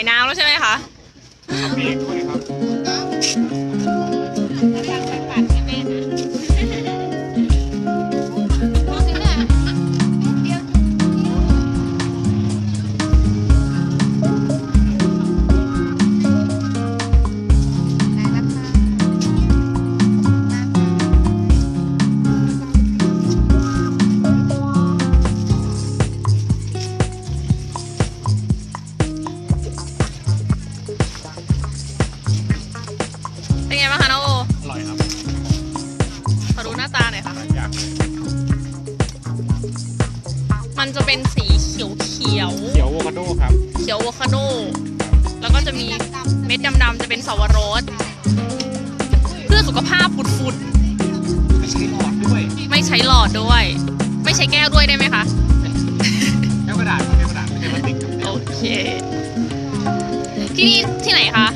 าขายน้ำแล้วใช่ไหมคะ เป็นไงบ้างคะน้องโออร่อยครับขอดูหน้าตาหน่อยค่ะ อยากมันจะเป็นสีเขียวเขียวเขียวโวคาโดครับเขียวอะโวคาโด แล้วก็จะมีเม็ดดำๆจะเป็นสวรสเพื่อสุขภาพฟุดไม่ใช่หลอดด้วยๆ ไม่ใช้หลอดด้วย ไม่ใช้แก้วด้วยได้ไหมคะแก้วกระดาษครับแก้วกระดาษไม่ใช่พลาสติกครับโอเค ที่นี่ที่ไหนคะ